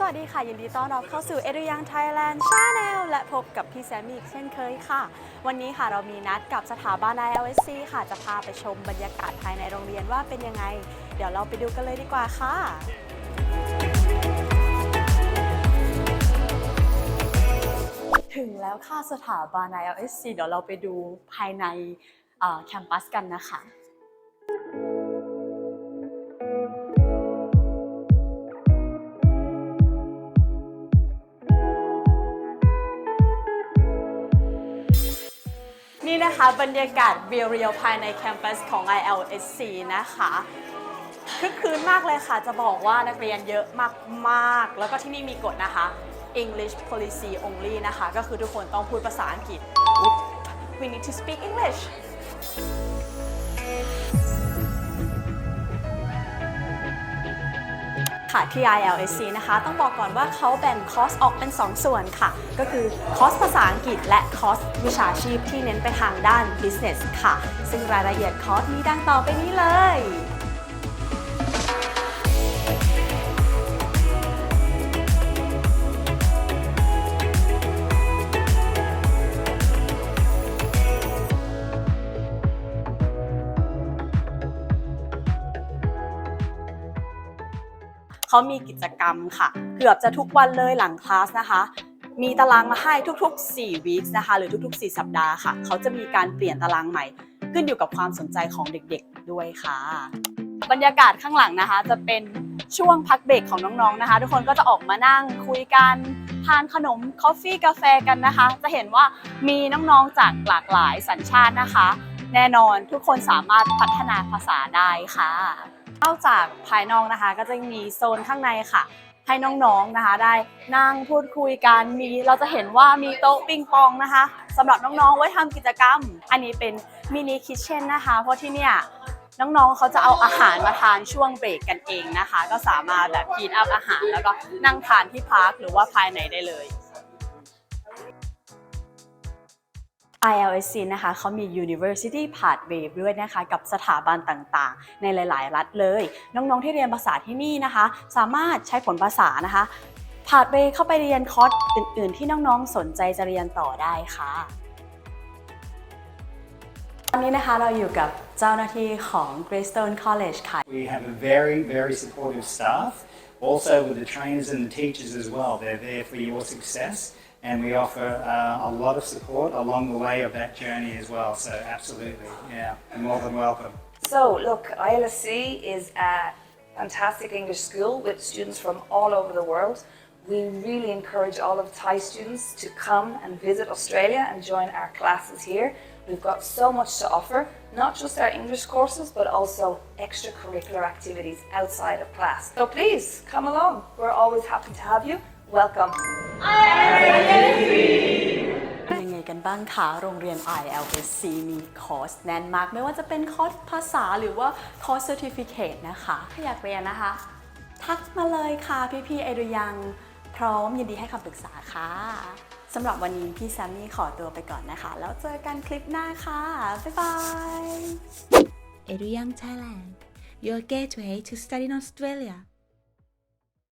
สวัสดีค่ะ ยินดีต้อนรับเข้าสู่เอ r ยังไทยแลนด์ชาแนลและพบกับพี่แซมมี่อีกเช่นเคยค่ะ วันนี้ค่ะเรามีนัดกับสถาบัน ILSC ค่ะ จะพาไปชมบรรยากาศภายในโรงเรียนว่าเป็นยังไง เดี๋ยวเราไปดูกันเลยดีกว่าค่ะถึงแล้วค่ะสถาบัน ILSC เดี๋ยวเราไปดูภายในแคมปัสกันนะคะ นี่นะคะบรรยากาศเรียวๆภายในแคมปัสของ ILSC นะคะคึกคืนมากเลยค่ะ จะบอกว่านักเรียนเยอะมากๆ แล้วก็ที่นี่มีกฎนะคะ English policy only นะคะ ก็คือทุกคนต้องพูดภาษาอังกฤษ We need to speak English ค่ะที่ ILSC นะคะ ต้องบอกก่อนว่าเขาแบ่งคอร์สออกเป็น 2 ส่วนค่ะ ก็คือคอร์สภาษาอังกฤษและคอร์สวิชาชีพที่เน้นไปทางด้าน business ค่ะ ซึ่งรายละเอียดคอร์สมีดังต่อไปนี้เลย เขามีกิจกรรมค่ะ เกือบจะทุกวันเลยหลังคลาสนะคะ มีตารางมาให้ทุกๆ4 weeks นะคะ หรือทุกๆ 4 สัปดาห์ค่ะ เขาจะมีการเปลี่ยนตารางใหม่ ขึ้นอยู่กับความสนใจของเด็กๆด้วยค่ะ บรรยากาศข้างหลังนะคะ จะเป็นช่วงพักเบรกของน้องๆนะคะ ทุกคนก็จะออกมานั่งคุยกันทานขนมคอฟฟี่กาแฟกันนะคะ จะเห็นว่ามีน้องๆจากหลากหลายสัญชาตินะคะ แน่นอนทุกคนสามารถพัฒนาภาษาได้ค่ะ นอกจากภายนอกนะคะ ก็จะมีโซนข้างในค่ะ ให้น้องๆนะคะ ได้นั่งพูดคุยกันมีเราจะเห็นว่ามีโต๊ะปิงปองนะคะสำหรับน้องๆไว้ทำกิจกรรม อันนี้เป็นมินิคิทเช่นนะคะเพราะที่เนี่ยน้องๆ เขาจะเอาอาหารมาทานช่วงเบรกกันเองนะคะ ก็สามารถแบบกินอัพอาหาร แล้วก็นั่งทานที่พาร์คหรือว่าภายในได้เลย ILSC นะคะเขามี University Pathway ด้วยนะคะกับสถาบันต่างๆ ในหลาย ๆ รัฐเลย น้อง ๆ ที่เรียนภาษาที่นี่นะคะ สามารถใช้ผลภาษานะคะ Pathway เข้าไปเรียนคอร์สอื่น ๆ ที่น้อง ๆ สนใจจะเรียนต่อได้ค่ะตอนนี้นะคะเราอยู่กับเจ้าหน้าที่ของ Greystone College ค่ะ We have a very, very supportive staff, also with the trainers and the teachers as well. They're there for your success, and we offer uh, a lot of support along the way of that journey as well. So, absolutely, yeah, more than welcome. So, look, ILSC is a fantastic English school with students from all over the world. We really encourage all of Thai students to come and visit Australia and join our classes here. We've got so much to offer, not just our English courses, but also extracurricular activities outside of class. So please come along. We're always happy to have you. Welcome. เป็นยังไงกันบ้างคะ โรงเรียน ILSC มีคอร์สแน่นมาก ไม่ว่าจะเป็นคอร์สภาษาหรือว่าคอร์ส Certificate นะคะถ้าอยากเรียนนะคะ ทักมาเลยค่ะพี่ๆไอรุยัง พร้อมยินดีให้คำปรึกษาค่ะสำหรับวันนี้พี่แซมมี่ขอตัวไปก่อนนะคะ แล้วเจอกันคลิปหน้าค่ะ บ๊ายบาย Eduyang Thailand, your gateway to study in Australia.